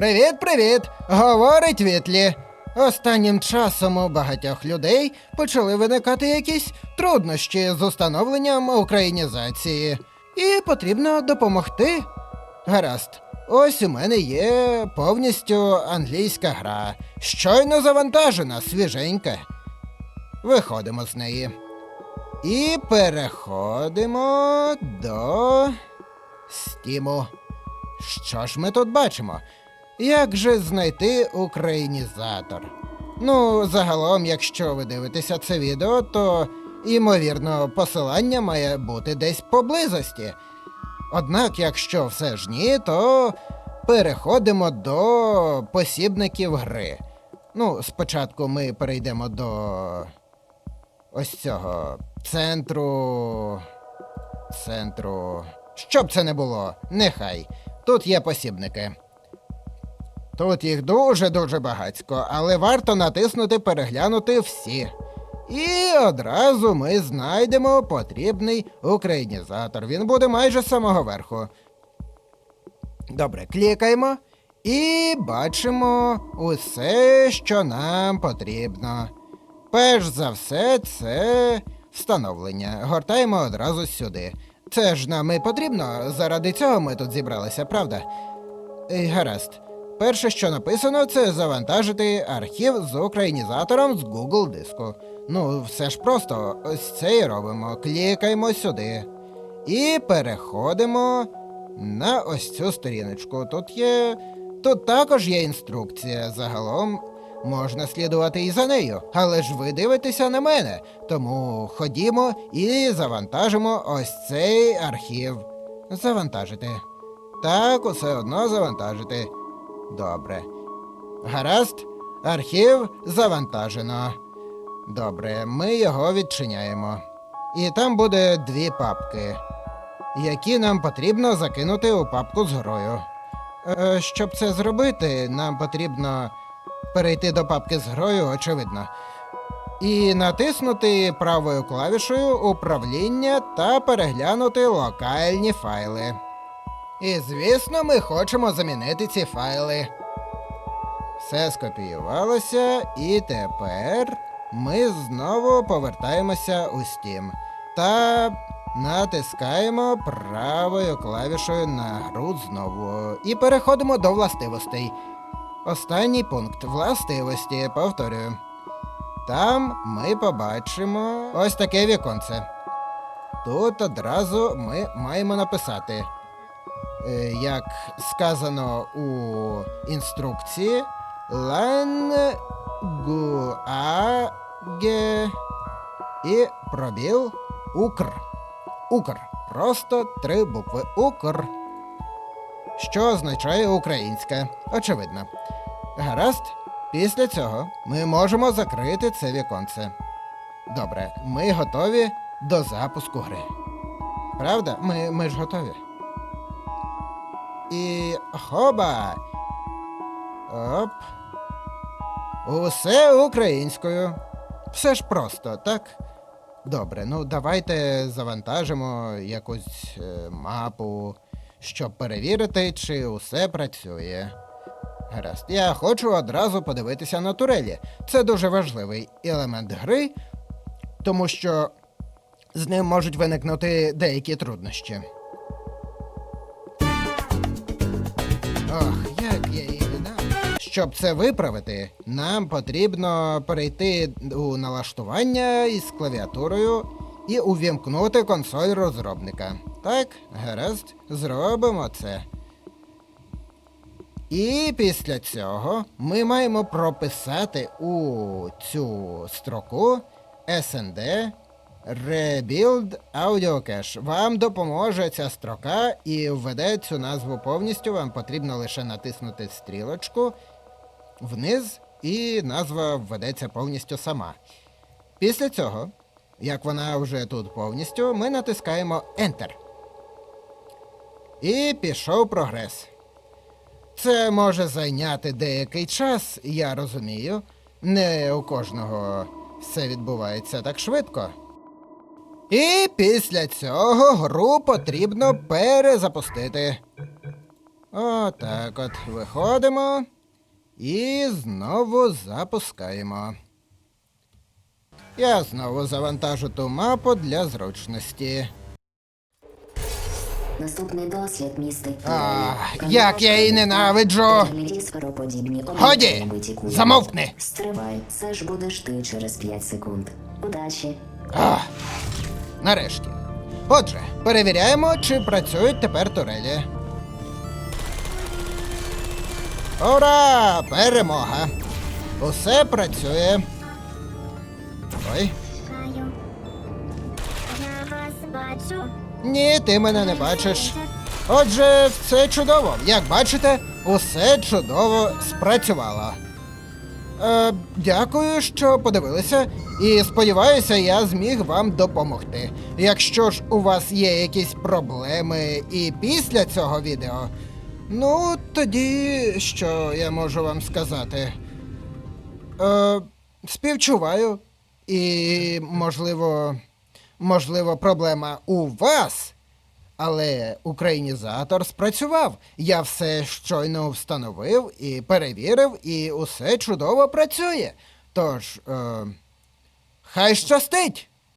Привіт, привіт! Говорить Вітлі. Останнім часом у багатьох людей почали виникати якісь труднощі з установленням українізації, і потрібно допомогти. Гаразд, ось у мене є повністю англійська гра, щойно завантажена, свіженька. Виходимо з неї. І переходимо до Стіму. Що ж ми тут бачимо? Як же знайти українізатор? Ну, загалом, якщо ви дивитеся це відео, то ймовірно посилання має бути десь поблизості. Однак, якщо все ж ні, то переходимо до посібників гри. Ну, спочатку ми перейдемо до ось цього центру. Центру. Що б це не було, нехай. Тут є посібники. Тут їх дуже-дуже багатько, але варто натиснути переглянути всі. І одразу ми знайдемо потрібний українізатор. Він буде майже з самого верху. Добре, клікаємо і бачимо усе, що нам потрібно. Перш за все, це встановлення. Гортаємо одразу сюди. Це ж нам і потрібно, заради цього ми тут зібралися, правда? Гаразд. Перше, що написано, це завантажити архів з українізатором з Google диску. Ну, все ж просто, ось це і робимо. Клікаємо сюди. І переходимо на ось цю сторіночку. Тут є. Тут також є інструкція. Загалом можна слідувати і за нею. Але ж ви дивитеся на мене. Тому ходімо і завантажимо ось цей архів. Завантажити. Так, усе одно завантажити. Добре. Гаразд, архів завантажено. Добре, ми його відчиняємо. І там буде дві папки, які нам потрібно закинути у папку з грою. Е, щоб це зробити, нам потрібно перейти до папки з грою, очевидно. І натиснути правою клавішою управління та переглянути локальні файли. І звісно, ми хочемо замінити ці файли. Все скопіювалося, і тепер ми знову повертаємося у Steam та натискаємо правою клавішою на гру знову. І переходимо до властивостей. Останній пункт властивості, повторюю. Там ми побачимо ось таке віконце. Тут одразу ми маємо написати як сказано у інструкції, лангуаге і пробіл Укр. Укр. Просто три букви Укр. Що означає українська. Очевидно. Гаразд, після цього ми можемо закрити це віконце. Добре, ми готові до запуску гри. Правда? Ми, ми ж готові. І хоба. Оп. Усе українською. Все ж просто, так? Добре, ну давайте завантажимо якусь е, мапу, щоб перевірити, чи усе працює. Гаразд, я хочу одразу подивитися на турелі. Це дуже важливий елемент гри, тому що з ним можуть виникнути деякі труднощі. Ох, як я її віддав. Щоб це виправити, нам потрібно перейти у налаштування із клавіатурою і увімкнути консоль розробника. Так, гаразд, зробимо це. І після цього ми маємо прописати у цю строку SND Rebuild Audio Cache. Вам допоможе ця строка і введе цю назву повністю. Вам потрібно лише натиснути стрілочку вниз, і назва введеться повністю сама. Після цього, як вона вже тут повністю, ми натискаємо Enter. І пішов прогрес. Це може зайняти деякий час, я розумію. Не у кожного все відбувається так швидко. І після цього гру потрібно перезапустити. Отак от виходимо і знову запускаємо. Я знову завантажу ту мапу для зручності. Наступний дослід містить А, як я її ненавиджу! Годі! Замовкни! Стривай, це ж будеш ти через 5 секунд. Удачі! А, нарешті. Отже, перевіряємо, чи працюють тепер турелі. Ура! Перемога! Усе працює. Ой. Я вас бачу. Ні, ти мене не бачиш. Отже, все чудово. Як бачите, усе чудово спрацювало. Е, дякую, що подивилися, і сподіваюся, я зміг вам допомогти. Якщо ж у вас є якісь проблеми і після цього відео, ну тоді що я можу вам сказати? Е, співчуваю. І, можливо, можливо, проблема у вас. Але українізатор спрацював. Я все щойно встановив і перевірив, і усе чудово працює. Тож, е, хай щастить!